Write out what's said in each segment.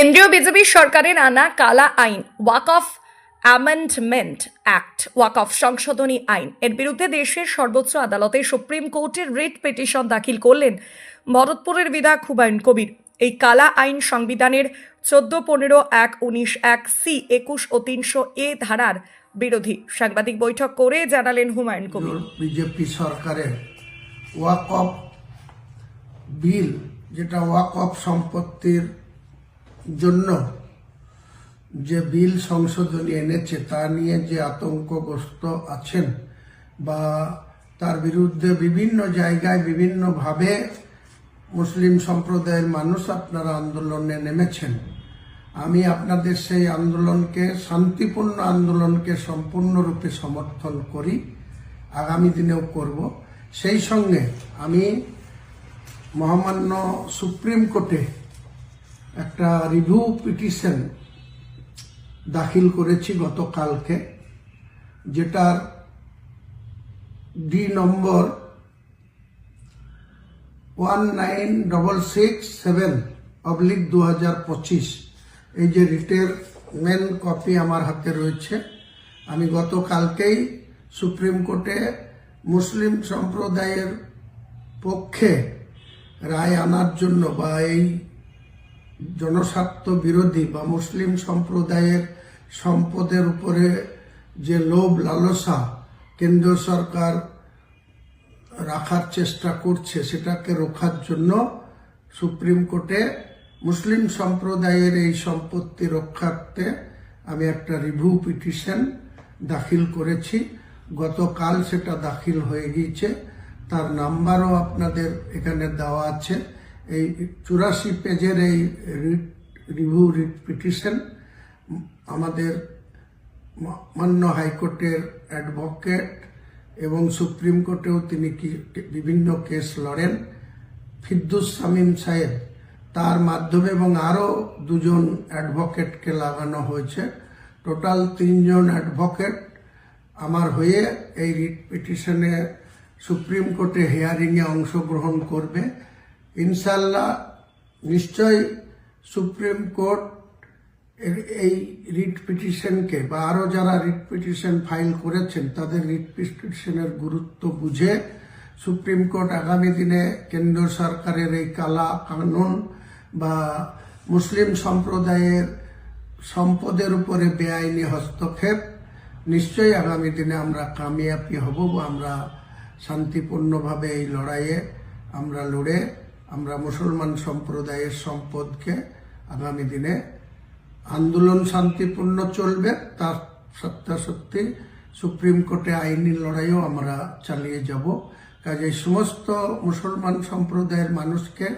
কেন্দ্রীয় বিজেপি সরকারের আনা কালা আইন, Waqf amendment act, Waqf সংশোধনী আইন। এর বিরুদ্ধে দেশের সর্বোচ্চ আদালতে সুপ্রিম কোর্টের রিট পিটিশন দাখিল করলেন ভরতপুরের বিধায়ক হুমায়ুন কবির। এই কালা আইন সংবিধানের চোদ্দ, পনেরো, এক, উনিশ, এক, সি, একুশ ও তিনশো এ ধারার বিরোধী। সাংবাদিক বৈঠক করে জানালেন হুমায়ুন কবির। বিজেপি সরকারের ওয়াক অফ বিল, যেটা ওয়াক অফ সম্পত্তির জন্য যে বিল সংশোধনী এনেছে, তা নিয়ে যে আতঙ্কগ্রস্ত আছেন বা তার বিরুদ্ধে বিভিন্ন জায়গায় বিভিন্নভাবে মুসলিম সম্প্রদায়ের মানুষ আপনারা আন্দোলনে নেমেছেন। আমি আপনাদের সেই আন্দোলনকে, শান্তিপূর্ণ আন্দোলনকে সম্পূর্ণরূপে সমর্থন করি, আগামী দিনেও করব। সেই সঙ্গে আমি মহামান্য সুপ্রিম কোর্টে একটা রিভিউ পিটিশন দাখিল করেছি গতকালকে, যেটার D number one nine double six seven oblique দু হাজার পঁচিশ এই যে রিটের মেন কপি আমার হাতে রয়েছে। আমি গতকালকেই সুপ্রিম কোর্টে মুসলিম সম্প্রদায়ের পক্ষে রায় আনার জন্য বা এই জনস্বার্থ বিরোধী বা মুসলিম সম্প্রদায়ের সম্পদের উপরে যে লোভ লালসা কেন্দ্র সরকার রাখার চেষ্টা করছে, সেটাকে রোখার জন্য সুপ্রিম কোর্টে মুসলিম সম্প্রদায়ের এই সম্পত্তি রক্ষার্থে আমি একটা রিভিউ পিটিশন দাখিল করেছি। গতকাল সেটা দাখিল হয়ে গিয়েছে। তার নাম্বারও আপনাদের এখানে দেওয়া আছে। এই চুরাশি পেজের এই রিভিউ পিটিশন আমাদের মান্য হাইকোর্টের অ্যাডভোকেট এবং সুপ্রিম কোর্টেও তিনি কি, বিভিন্ন কেস লড়েন। ফিদ্দুস সামিম সাহেব তার মাধ্যমে এবং আরও দুজন অ্যাডভোকেটকে লাগানো হয়েছে। টোটাল তিনজন অ্যাডভোকেট আমার হয়ে এই রিট পিটিশনে সুপ্রিম কোর্টে হিয়ারিংয়ে অংশগ্রহণ করবে। ইনশাল্লাহ নিশ্চয়ই সুপ্রিম কোর্ট এই রিট পিটিশনকে বা আরও যারা রিট পিটিশন ফাইল করেছেন, তাদের রিট পিটিশনের গুরুত্ব বুঝে সুপ্রিম কোর্ট আগামী দিনে কেন্দ্র সরকারের এই কালা কানুন বা মুসলিম সম্প্রদায়ের সম্পদের উপরে বেআইনি হস্তক্ষেপ নিশ্চয়ই আগামী দিনে আমরা কামিয়াবি হব বা আমরা শান্তিপূর্ণভাবে এই লড়াইয়ে আমরা লড়ে আমরা মুসলমান সম্প্রদায়ের সম্পদকে আগামী দিনে আন্দোলন শান্তিপূর্ণ চলবে, তার সত্যাসত্যি সুপ্রিম কোর্টে আইনি লড়াইও আমরা চালিয়ে যাব। কাজে সমস্ত মুসলমান সম্প্রদায়ের মানুষকে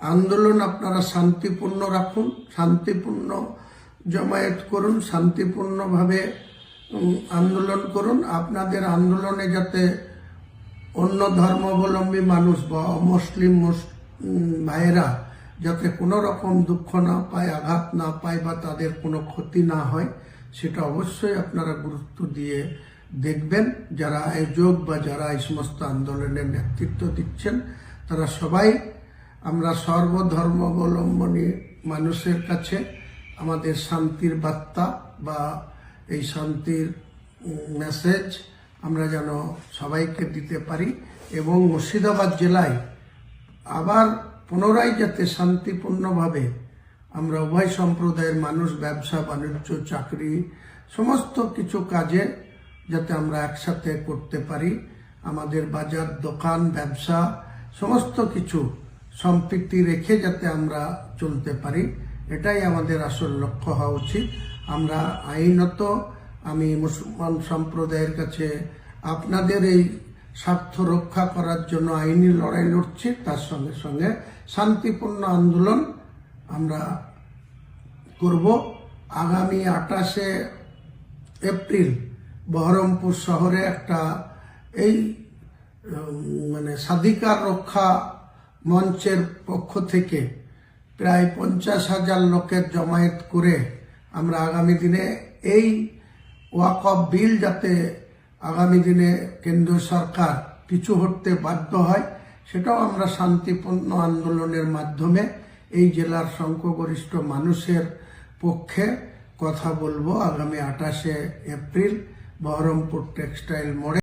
আন্দোলন আপনারা শান্তিপূর্ণ রাখুন, শান্তিপূর্ণ জমায়েত করুন, শান্তিপূর্ণভাবে আন্দোলন করুন। আপনাদের আন্দোলনে যাতে অন্য ধর্মাবলম্বী মানুষ বা অমুসলিম মুস- উম, ভাইয়েরা যাতে কোনো রকম দুঃখ না পায় আঘাত না পায় বা তাদের কোনো ক্ষতি না হয় সেটা অবশ্যই আপনারা গুরুত্ব দিয়ে দেখবেন। যারা আয়োজক বা যারা এই সমস্ত আন্দোলনের নেতৃত্ব দিচ্ছেন তারা সবাই আমরা সর্বধর্মাবলম্বনী মানুষের কাছে আমাদের শান্তির বার্তা বা এই শান্তির মেসেজ আমরা যেন সবাইকে দিতে পারি এবং মুর্শিদাবাদ জেলায় আবার পুনরায় যাতে শান্তিপূর্ণভাবে আমরা উভয় সম্প্রদায়ের মানুষ, ব্যবসা, বাণিজ্য, চাকরি, সমস্ত কিছু কাজে যাতে আমরা একসাথে করতে পারি, আমাদের বাজার, দোকান, ব্যবসা, সমস্ত কিছু সম্পৃক্তি রেখে যাতে আমরা চলতে পারি, এটাই আমাদের আসল লক্ষ্য হওয়া উচিত। আমরা আইনত, আমি মুসলমান সম্প্রদায়ের কাছে আপনাদের এই স্বার্থ রক্ষা করার জন্য আইনি লড়াই লড়ছি, তার সঙ্গে সঙ্গে শান্তিপূর্ণ আন্দোলন আমরা করব। আগামী আঠাশে এপ্রিল বহরমপুর শহরে একটা এই মানে স্বাধিকার রক্ষা মঞ্চের পক্ষ থেকে প্রায় পঞ্চাশ হাজার লোকের জমায়েত করে আমরা আগামী দিনে এই ওয়াক অফ বিল যাতে আগামী দিনে কেন্দ্র সরকার পিছু হটতে বাধ্য হয়, সেটাও আমরা শান্তিপূর্ণ আন্দোলনের মাধ্যমে এই জেলার সংখ্যাগরিষ্ঠ মানুষের পক্ষে কথা বলব। আগামী আঠাশে এপ্রিল বহরমপুর টেক্সটাইল মোড়ে।